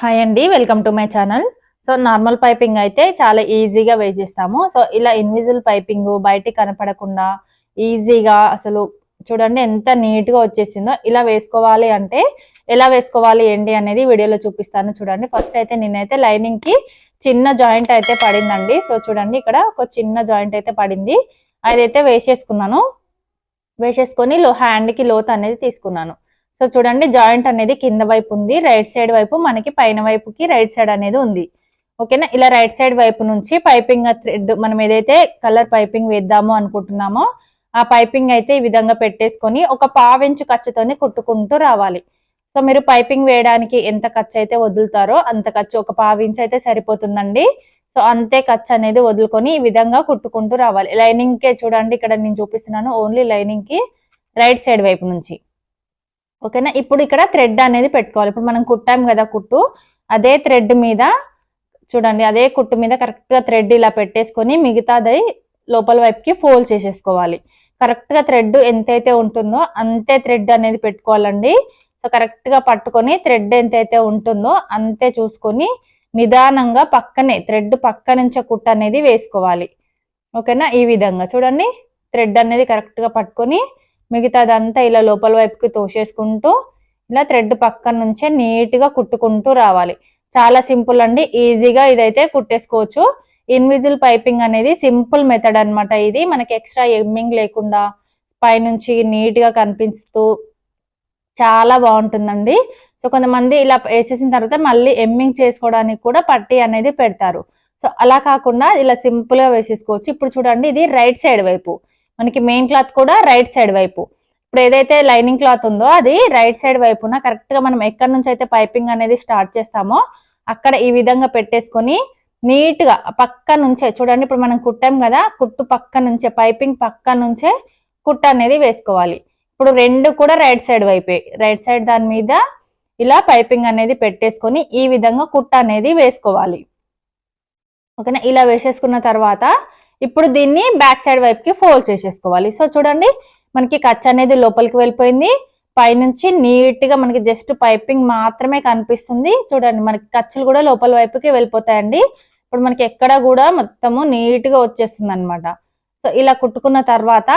Hi అండి welcome to my channel so normal piping అయితే చాలా ఈజీగా వేసేస్తాము సో ఇలా ఇన్విజిల్ పైపింగ్ బయటికి కనపడకుండా ఈజీగా అసలు చూడండి ఎంత నీట్గా వచ్చేసిందో. ఇలా వేసుకోవాలి అంటే ఎలా వేసుకోవాలి ఏంటి అనేది వీడియోలో చూపిస్తాను చూడండి. ఫస్ట్ అయితే నేనైతే లైనింగ్కి చిన్న జాయింట్ అయితే పడిందండి. సో చూడండి ఇక్కడ ఒక చిన్న జాయింట్ అయితే పడింది. అదైతే వేసేసుకున్నాను. వేసేసుకొని లో హ్యాండ్కి లోత్ అనేది తీసుకున్నాను. సో చూడండి జాయింట్ అనేది కింద వైపు ఉంది రైట్ సైడ్ వైపు మనకి పైన వైపుకి రైట్ సైడ్ అనేది ఉంది. ఓకేనా? ఇలా రైట్ సైడ్ వైపు నుంచి పైపింగ్ థ్రెడ్ మనం ఏదైతే కలర్ పైపింగ్ వేద్దాము అనుకుంటున్నామో ఆ పైపింగ్ అయితే ఈ విధంగా పెట్టేసుకొని ఒక పావించు ఖర్చుతోని కుట్టుకుంటూ రావాలి. సో మీరు పైపింగ్ వేయడానికి ఎంత ఖర్చు అయితే వదులుతారో అంత ఖర్చు. ఒక పావించు అయితే సరిపోతుందండి. సో అంతే ఖర్చు అనేది వదులుకొని ఈ విధంగా కుట్టుకుంటూ రావాలి. లైనింగ్కే చూడండి ఇక్కడ నేను చూపిస్తున్నాను ఓన్లీ లైనింగ్కి రైట్ సైడ్ వైపు నుంచి. ఓకేనా? ఇప్పుడు ఇక్కడ థ్రెడ్ అనేది పెట్టుకోవాలి. ఇప్పుడు మనం కుట్టాం కదా కుట్టు అదే థ్రెడ్ మీద చూడండి అదే కుట్టు మీద కరెక్ట్గా థ్రెడ్ ఇలా పెట్టేసుకొని మిగతాది లోపల వైపుకి ఫోల్డ్ చేసేసుకోవాలి. కరెక్ట్గా థ్రెడ్ ఎంతైతే ఉంటుందో అంతే థ్రెడ్ అనేది పెట్టుకోవాలండి. సో కరెక్ట్గా పట్టుకొని థ్రెడ్ ఎంతైతే ఉంటుందో అంతే చూసుకొని నిదానంగా పక్కనే థ్రెడ్ పక్క నుంచే కుట్టు అనేది వేసుకోవాలి. ఓకేనా? ఈ విధంగా చూడండి. థ్రెడ్ అనేది కరెక్ట్గా పట్టుకొని మిగతాదంతా ఇలా లోపల వైపుకి తోసేసుకుంటూ ఇలా థ్రెడ్ పక్కన నుంచే నీట్గా కుట్టుకుంటూ రావాలి. చాలా సింపుల్ అండి. ఈజీగా ఇదైతే కుట్టేసుకోవచ్చు. ఇన్విజువల్ పైపింగ్ అనేది సింపుల్ మెథడ్ అన్నమాట ఇది. మనకి ఎక్స్ట్రా ఎమ్మింగ్ లేకుండా పైనుంచి నీట్గా కనిపిస్తూ చాలా బాగుంటుందండి. సో కొంతమంది ఇలా వేసేసిన తర్వాత మళ్ళీ ఎమ్మింగ్ చేసుకోవడానికి కూడా పట్టి అనేది పెడతారు. సో అలా కాకుండా ఇలా సింపుల్గా వేసేసుకోవచ్చు. ఇప్పుడు చూడండి ఇది రైట్ సైడ్ వైపు. మనకి మెయిన్ క్లాత్ కూడా రైట్ సైడ్ వైపు. ఇప్పుడు ఏదైతే లైనింగ్ క్లాత్ ఉందో అది రైట్ సైడ్ వైపున కరెక్ట్గా మనం ఎక్కడి నుంచి అయితే పైపింగ్ అనేది స్టార్ట్ చేస్తామో అక్కడ ఈ విధంగా పెట్టేసుకొని నీట్గా పక్క నుంచే చూడండి ఇప్పుడు మనం కుట్టాం కదా కుట్టు పక్క నుంచే పైపింగ్ పక్క నుంచే కుట్ట అనేది వేసుకోవాలి. ఇప్పుడు రెండు కూడా రైట్ సైడ్ వైపే. రైట్ సైడ్ దాని మీద ఇలా పైపింగ్ అనేది పెట్టేసుకొని ఈ విధంగా కుట్ట అనేది వేసుకోవాలి. ఓకేనా? ఇలా వేసేసుకున్న తర్వాత ఇప్పుడు దీన్ని బ్యాక్ సైడ్ వైపుకి ఫోల్డ్ చేసేసుకోవాలి. సో చూడండి మనకి ఖర్చు అనేది లోపలికి వెళ్ళిపోయింది. పైనుంచి నీట్గా మనకి జస్ట్ పైపింగ్ మాత్రమే కనిపిస్తుంది. చూడండి మనకి ఖర్చులు కూడా లోపల వైపుకి వెళ్ళిపోతాయండి. ఇప్పుడు మనకి ఎక్కడ కూడా మొత్తము నీట్గా వచ్చేస్తుంది అనమాట సో ఇలా కుట్టుకున్న తర్వాత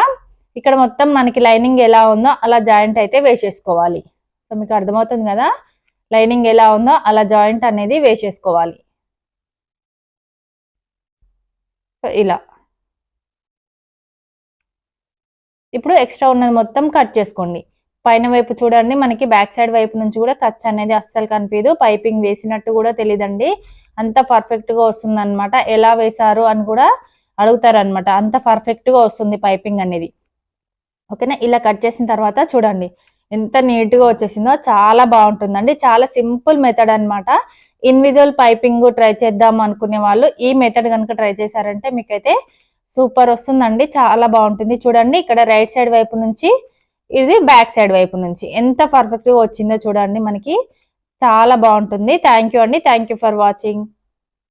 ఇక్కడ మొత్తం మనకి లైనింగ్ ఎలా ఉందో అలా జాయింట్ అయితే వేసేసుకోవాలి. సో మీకు అర్థమవుతుంది కదా? లైనింగ్ ఎలా ఉందో అలా జాయింట్ అనేది వేసేసుకోవాలి. ఇలా. ఇప్పుడు ఎక్స్ట్రా ఉన్నది మొత్తం కట్ చేసుకోండి. పైన వైపు చూడండి మనకి బ్యాక్ సైడ్ వైపు నుంచి కూడా కచ్ అనేది అస్సలు కనిపించదు పైపింగ్ వేసినట్టు కూడా తెలియదండి అంత పర్ఫెక్ట్గా వస్తుంది అనమాట ఎలా వేశారు అని కూడా అడుగుతారనమాట అంత పర్ఫెక్ట్గా వస్తుంది పైపింగ్ అనేది. ఓకేనా? ఇలా కట్ చేసిన తర్వాత చూడండి. ఎంత నీట్గా వచ్చేసిందో చాలా బాగుంటుందండి. చాలా సింపుల్ మెథడ్ అనమాట ఇన్విజువల్ పైపింగ్ ట్రై చేద్దాం అనుకునే వాళ్ళు ఈ మెథడ్ కనుక ట్రై చేశారంటే మీకైతే సూపర్ వస్తుందండి. చాలా బాగుంటుంది. చూడండి ఇక్కడ రైట్ సైడ్ వైపు నుంచి ఇది బ్యాక్ సైడ్ వైపు నుంచి. ఎంత పర్ఫెక్ట్గా వచ్చిందో చూడండి మనకి. చాలా బాగుంటుంది. థ్యాంక్ యూ అండి. Thank you for watching